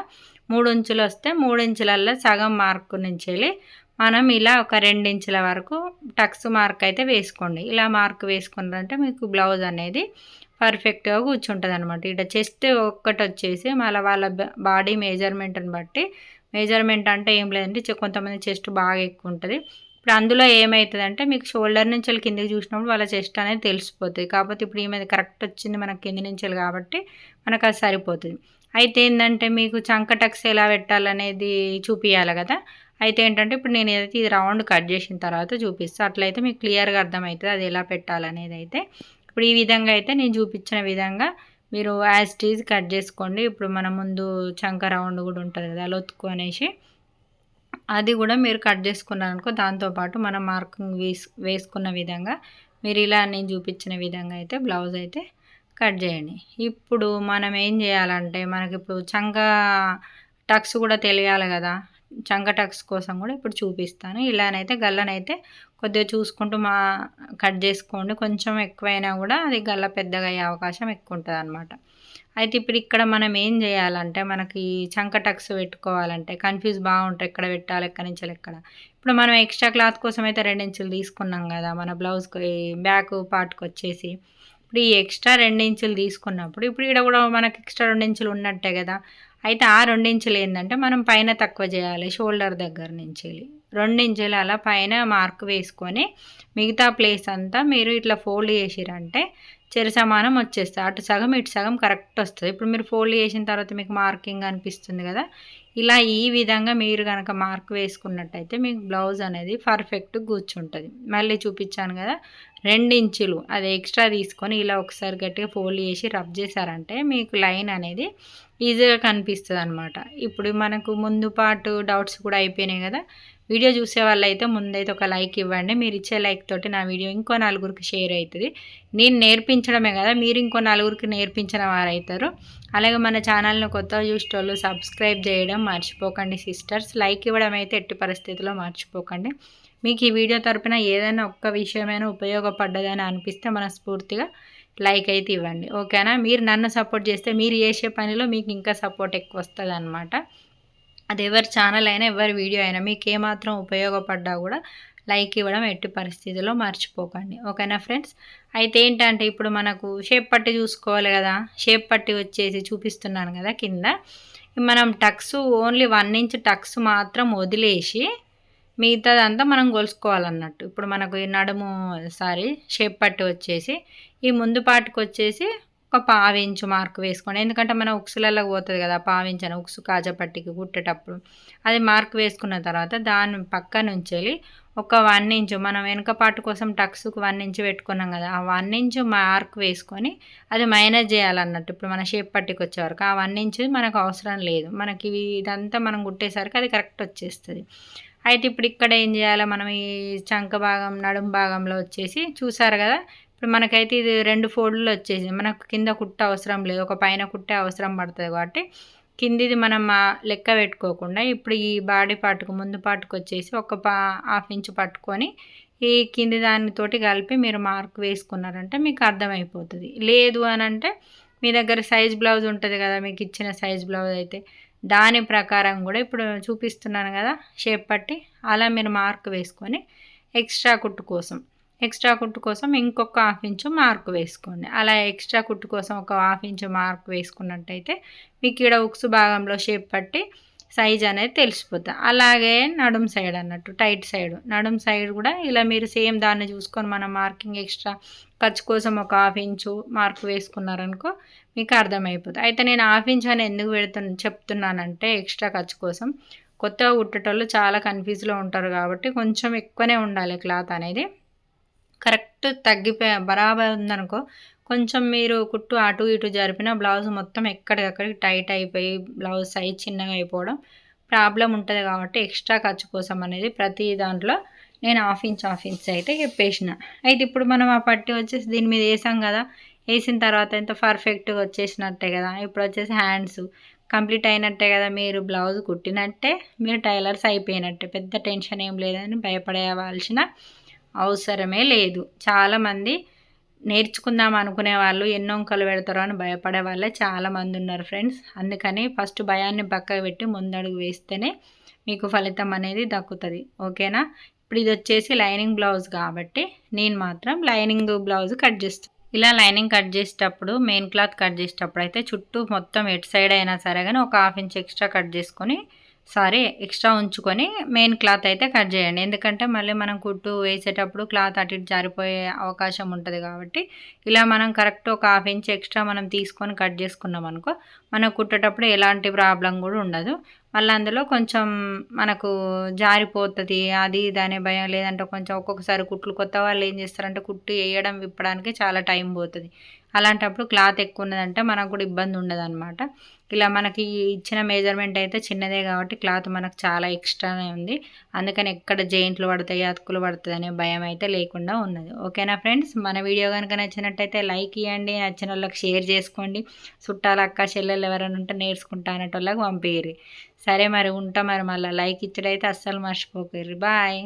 మూడు ఇంచులు వస్తే మూడు ఇంచులల్లో సగం మార్కు నుంచి వెళ్ళి మనం ఇలా ఒక రెండించుల వరకు టక్స్ మార్క్ అయితే వేసుకోండి. ఇలా మార్క్ వేసుకున్నారంటే మీకు బ్లౌజ్ అనేది పర్ఫెక్ట్గా కూర్చుంటుంది అనమాట ఇక్కడ చెస్ట్ ఒక్కటి వచ్చేసి మళ్ళీ వాళ్ళ బాడీ మెజర్మెంట్ని బట్టి మెజర్మెంట్ అంటే ఏం లేదంటే కొంతమంది చెస్ట్ బాగా ఎక్కువ ఉంటుంది ఇప్పుడు అందులో ఏమవుతుందంటే మీకు షోల్డర్ నుంచి వెళ్ళి కిందకి చూసినప్పుడు వాళ్ళ చెస్ట్ అనేది తెలిసిపోతుంది. కాకపోతే ఇప్పుడు ఈమెది కరెక్ట్ వచ్చింది మనకి కింది నుంచి కాబట్టి మనకు అది సరిపోతుంది. అయితే ఏంటంటే మీకు చంక టక్స్ ఎలా పెట్టాలనేది చూపించాలి కదా. అయితే ఏంటంటే ఇప్పుడు నేను ఏదైతే ఇది రౌండ్ కట్ చేసిన తర్వాత చూపిస్తాను అట్లయితే మీకు క్లియర్గా అర్థమవుతుంది అది ఎలా పెట్టాలనేది అయితే. ఇప్పుడు ఈ విధంగా అయితే నేను చూపించిన విధంగా మీరు యాజ్ టీజ్ కట్ చేసుకోండి. ఇప్పుడు మన ముందు చంక రౌండ్ కూడా ఉంటుంది కదా లొత్తుకు అనేసి అది కూడా మీరు కట్ చేసుకున్నారనుకో దాంతోపాటు మనం మార్కింగ్ వేసు వేసుకున్న విధంగా మీరు ఇలా నేను చూపించిన విధంగా అయితే బ్లౌజ్ అయితే కట్ చేయండి. ఇప్పుడు మనం ఏం చేయాలంటే మనకి ఇప్పుడు చంక టక్స్ కూడా తెలియాలి కదా చంక టక్స్ కోసం కూడా ఇప్పుడు చూపిస్తాను. ఇలానైతే గల్లనైతే కొద్దిగా చూసుకుంటూ మా కట్ చేసుకోండి. కొంచెం ఎక్కువైనా కూడా అది గల్ల పెద్దగా అయ్యే అవకాశం ఎక్కువ ఉంటుంది అనమాట అయితే ఇప్పుడు ఇక్కడ మనం ఏం చేయాలంటే మనకి చంక టక్స్ పెట్టుకోవాలంటే కన్ఫ్యూజ్ బాగుంటాయి ఎక్కడ పెట్టాలి ఎక్కడి నుంచి ఎక్కడ? ఇప్పుడు మనం ఎక్స్ట్రా క్లాత్ కోసం అయితే రెండించులు తీసుకున్నాం కదా మన బ్లౌజ్కి బ్యాక్ పార్ట్కి వచ్చేసి. ఇప్పుడు ఈ ఎక్స్ట్రా రెండించులు తీసుకున్నప్పుడు ఇప్పుడు ఇక్కడ కూడా మనకి ఎక్స్ట్రా రెండించులు ఉన్నట్టే కదా. అయితే ఆ రెండించులు ఏంటంటే మనం పైన తక్కువ చేయాలి షోల్డర్ దగ్గర నుంచి రెండించులు అలా పైన మార్క్ వేసుకొని మిగతా ప్లేస్ అంతా మీరు ఇట్లా ఫోల్డ్ చేసిరంటే చెరి సమానం వచ్చేస్తుంది. అటు సగం ఇటు సగం కరెక్ట్ వస్తుంది. ఇప్పుడు మీరు ఫోల్డ్ చేసిన తర్వాత మీకు మార్కింగ్ అనిపిస్తుంది కదా ఇలా ఈ విధంగా మీరు కనుక మార్క్ వేసుకున్నట్టయితే మీకు బ్లౌజ్ అనేది పర్ఫెక్ట్ కూర్చుంటుంది. మళ్ళీ చూపించాను కదా ఇంచులు అది ఎక్స్ట్రా తీసుకొని ఇలా ఒకసారి గట్టిగా ఫోల్డ్ చేసి రబ్ చేశారంటే మీకు లైన్ అనేది ఈజీగా కనిపిస్తుంది అనమాట ఇప్పుడు మనకు ముందు పాటు డౌట్స్ కూడా అయిపోయినాయి కదా వీడియో చూసే వాళ్ళైతే ముందైతే ఒక లైక్ ఇవ్వండి. మీరు ఇచ్చే లైక్ తోటి నా వీడియో ఇంకో నలుగురికి షేర్ అవుతుంది. నేను నేర్పించడమే కదా మీరు ఇంకో నలుగురికి నేర్పించిన వారు అవుతారు అలాగే మన ఛానల్ని కొత్త చూసేటోళ్ళు సబ్స్క్రైబ్ చేయడం మర్చిపోకండి సిస్టర్స్. లైక్ ఇవ్వడం అయితే ఎట్టి పరిస్థితిలో మర్చిపోకండి. మీకు ఈ వీడియో తరపున ఏదైనా ఒక్క విషయమైనా ఉపయోగపడ్డదని అనిపిస్తే మనస్ఫూర్తిగా లైక్ అయితే ఇవ్వండి. ఓకేనా? మీరు నన్ను సపోర్ట్ చేస్తే మీరు చేసే పనిలో మీకు ఇంకా సపోర్ట్ ఎక్కువ వస్తుంది అనమాట అది ఎవరి ఛానల్ అయినా ఎవరి వీడియో అయినా మీకు ఏమాత్రం ఉపయోగపడ్డా కూడా లైక్ ఇవ్వడం ఎట్టి పరిస్థితుల్లో మర్చిపోకండి. ఓకేనా ఫ్రెండ్స్ అయితే ఏంటంటే ఇప్పుడు మనకు షేప్ పట్టి చూసుకోవాలి కదా. షేప్ పట్టి వచ్చేసి చూపిస్తున్నాను కదా కింద. మనం tucks only one inch tucks మాత్రం వదిలేసి మిగతాదంతా మనం కొలుసుకోవాలన్నట్టు. ఇప్పుడు మనకు నడుము సారీ షేప్ పట్టి వచ్చేసి ఈ ముందు పాటుకు వచ్చేసి ఒక పావించు మార్క్ వేసుకోండి ఎందుకంటే మన ఉక్సులలో పోతుంది కదా పావించని ఉక్సు కాజపట్టికి కుట్టేటప్పుడు. అది మార్క్ వేసుకున్న తర్వాత దాని పక్క నుంచి ఒక వన్ ఇంచు మనం వెనుక పాటు కోసం టక్స్కి వన్ ఇంచు పెట్టుకున్నాం కదా ఆ వన్ ఇంచు మార్క్ వేసుకొని అది మైనస్ చేయాలన్నట్టు. ఇప్పుడు మన షేప్ పట్టికి వచ్చేవరకు ఆ వన్ ఇంచు మనకు అవసరం లేదు. మనకి ఇదంతా మనం కుట్టేసరికి అది కరెక్ట్ వచ్చేస్తుంది. అయితే ఇప్పుడు ఇక్కడ ఏం చేయాలో? మనం ఈ చంక భాగం నడుం భాగంలో వచ్చేసి చూసారు కదా ఇప్పుడు మనకైతే ఇది రెండు ఫోల్డ్లు వచ్చేసి మనకు కింద కుట్ట అవసరం లేదు. ఒక పైన కుట్టే అవసరం పడుతుంది కాబట్టి కిందిది మనం లెక్క పెట్టుకోకుండా ఇప్పుడు ఈ బాడీ పార్ట్కు ముందు పార్ట్కి వచ్చేసి ఒక పా హాఫ్ ఇంచ్ పట్టుకొని ఈ కింది దానితోటి కలిపి మీరు మార్క్ వేసుకున్నారంటే మీకు అర్థమైపోతుంది. లేదు అని అంటే మీ దగ్గర సైజ్ బ్లౌజ్ ఉంటుంది కదా మీకు ఇచ్చిన సైజ్ బ్లౌజ్ అయితే దాని ప్రకారం కూడా ఇప్పుడు చూపిస్తున్నాను కదా షేప్ పట్టి అలా మీరు మార్క్ వేసుకొని ఎక్స్ట్రా కుట్టు కోసం. ఎక్స్ట్రా కుట్టు కోసం ఇంకొక హాఫ్ ఇంచు మార్క్ వేసుకోండి. అలా ఎక్స్ట్రా కుట్టు కోసం ఒక హాఫ్ ఇంచు మార్క్ వేసుకున్నట్టయితే మీకు ఇక్కడ ఉక్స్ భాగంలో షేప్ పట్టి సైజ్ అనేది తెలిసిపోతుంది అలాగే నడుం సైడ్ అన్నట్టు టైట్ సైడ్. నడుం సైడ్ కూడా ఇలా మీరు సేమ్ దాన్ని చూసుకొని మనం మార్కింగ్ ఎక్స్ట్రా ఖర్చు కోసం ఒక హాఫ్ ఇంచు మార్క్ వేసుకున్నారనుకో మీకు అర్థమైపోతుంది అయితే నేను హాఫ్ ఇంచ్ అని ఎందుకు పెడుతున్నా చెప్తున్నానంటే ఎక్స్ట్రా ఖర్చు కోసం. కొత్తగా కుట్టేటోళ్ళు చాలా కన్ఫ్యూజ్లో ఉంటారు కాబట్టి కొంచెం ఎక్కువనే ఉండాలి క్లాత్ అనేది. కరెక్ట్ తగ్గిపోయి బరాబర్ ఉందనుకో కొంచెం మీరు కుట్టు అటు ఇటు జరిపిన బ్లౌజ్ మొత్తం ఎక్కడికక్కడికి టైట్ అయిపోయి బ్లౌజ్ సైజ్ చిన్నగా అయిపోవడం ప్రాబ్లం ఉంటుంది కాబట్టి ఎక్స్ట్రా ఖర్చు కోసం అనేది ప్రతి దాంట్లో నేను హాఫ్ ఇంచ్ హాఫ్ ఇంచ్ అయితే చెప్పేసిన. అయితే ఇప్పుడు మనం ఆ పట్టి వచ్చేసి దీని మీద వేసాం కదా వేసిన తర్వాత ఎంత పర్ఫెక్ట్గా వచ్చేసినట్టే కదా. ఇప్పుడు వచ్చేసి హ్యాండ్స్ కంప్లీట్ అయినట్టే కదా మీరు బ్లౌజ్ కుట్టినట్టే మీరు టైలర్స్ అయిపోయినట్టే. పెద్ద టెన్షన్ ఏం లేదని భయపడేవాల్సిన అవసరమే లేదు. చాలామంది నేర్చుకుందాం అనుకునే వాళ్ళు ఎన్నో అంకలు పెడతారో అని భయపడే వాళ్ళే చాలామంది ఉన్నారు ఫ్రెండ్స్. అందుకని ఫస్ట్ భయాన్ని పక్కకు పెట్టి ముందడుగు వేస్తేనే మీకు ఫలితం అనేది దక్కుతుంది. ఓకేనా? ఇప్పుడు ఇది వచ్చేసి లైనింగ్ బ్లౌజ్ కాబట్టి నేను మాత్రం లైనింగ్ బ్లౌజ్ కట్ చేస్తాను. ఇలా లైనింగ్ కట్ చేసేటప్పుడు మెయిన్ క్లాత్ కట్ చేసేటప్పుడు అయితే చుట్టూ మొత్తం ఎటు సైడ్ అయినా సరే కానీ ఒక హాఫ్ ఇంచ్ ఎక్స్ట్రా కట్ చేసుకొని సారీ ఎక్స్ట్రా ఉంచుకొని మెయిన్ క్లాత్ అయితే కట్ చేయండి. ఎందుకంటే మళ్ళీ మనం కుట్టు వేసేటప్పుడు క్లాత్ అటు ఇటు జారిపోయే అవకాశం ఉంటుంది కాబట్టి ఇలా మనం కరెక్ట్ ఒక హాఫ్ ఇంచ్ ఎక్స్ట్రా మనం తీసుకొని కట్ చేసుకున్నాం అనుకో మనం కుట్టేటప్పుడు ఎలాంటి ప్రాబ్లం కూడా ఉండదు. మళ్ళీ అందులో కొంచెం మనకు జారిపోతుంది అది దాని భయం లేదంటే కొంచెం ఒక్కొక్కసారి కుట్లు కొత్త వాళ్ళు ఏం చేస్తారంటే కుట్టు వేయడం విప్పడానికి చాలా టైం పోతుంది. అలాంటప్పుడు క్లాత్ ఎక్కువ ఉన్నదంటే మనకు కూడా ఇబ్బంది ఉండదు అనమాట ఇలా మనకి ఇచ్చిన మెజర్మెంట్ అయితే చిన్నదే కాబట్టి క్లాత్ మనకు చాలా ఎక్స్ట్రానే ఉంది. అందుకని ఎక్కడ జెయింట్లు పడతాయి అతుకులు పడుతుంది అనే భయం అయితే లేకుండా ఉన్నది. ఓకేనా ఫ్రెండ్స్ మన వీడియో కనుక నచ్చినట్టయితే లైక్ ఇవ్వండి నచ్చిన వాళ్ళకి షేర్ చేసుకోండి. చుట్టాలు అక్క చెల్లెలు ఎవరైనా ఉంటే నేర్చుకుంటా అనేటోళ్ళకి పంపేయరు సరే మరి ఉంటా మరి మళ్ళీ. లైక్ ఇచ్చడైతే అస్సలు మర్చిపోకర్రి. బాయ్